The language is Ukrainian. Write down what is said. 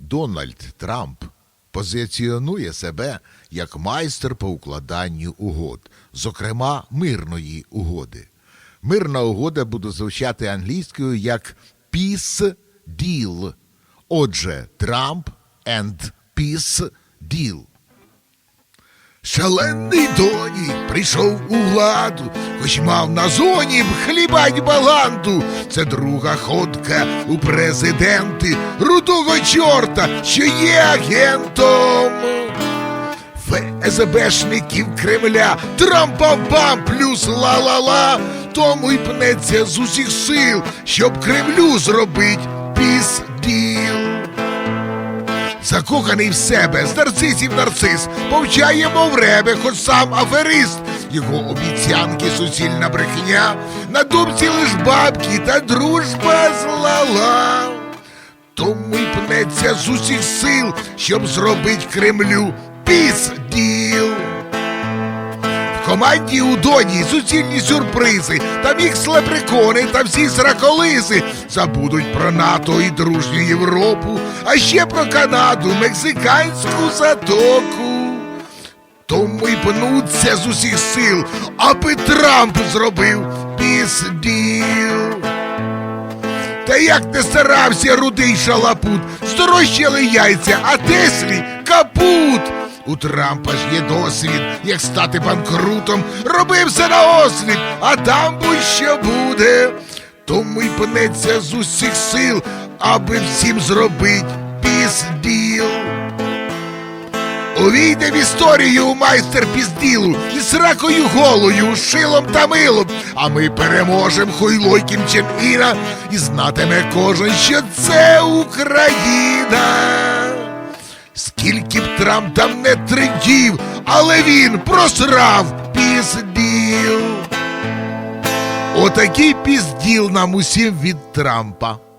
Дональд Трамп позиціонує себе як майстер по укладанню угод, зокрема мирної угоди. Мирна угода буде звучати англійською як Peace Deal. Отже, Трамп and Peace Deal. Шалений доні прийшов у владу, хоч мав на зоні б хлібать баланду. Це друга ходка у президенти рудого чорта, що є агентом. ФСБшників Кремля, Трампа-бам плюс ла-ла-ла, тому й пнеться з усіх сил, щоб Кремлю зробить пізділ. Закоханий в себе, з нарцисів нарцис, повчає, мов ребе, хоч сам аферист. Його обіцянки суцільна брехня, на думці лиш бабки та дружба злала. Тому й пнеться з усіх сил, щоб зробить Кремлю пізділ. В команді у Доні суцільні сюрпризи, там їх слепрекони та всі сраколизи забудуть про НАТО і дружню Європу, а ще про Канаду, мексиканську затоку. Тому й пнуться з усіх сил, аби Трамп зробив пізділ. Та як не старався рудий шалапут, здорожчали яйця, а Теслі капут. У Трампа ж є досвід, як стати банкрутом, робив все на осліп, а там будь-що буде. Тому й пнеться з усіх сил, аби всім зробить пізділ. Увійде в історію майстер пізділу із ракою голою, шилом та милом. А ми переможем хуйлой Кім Чен Іна і знатиме кожен, що це Україна. Скільки б Трамп там не трендів, але він просрав пізділ. Отакий пізділ нам усім від Трампа.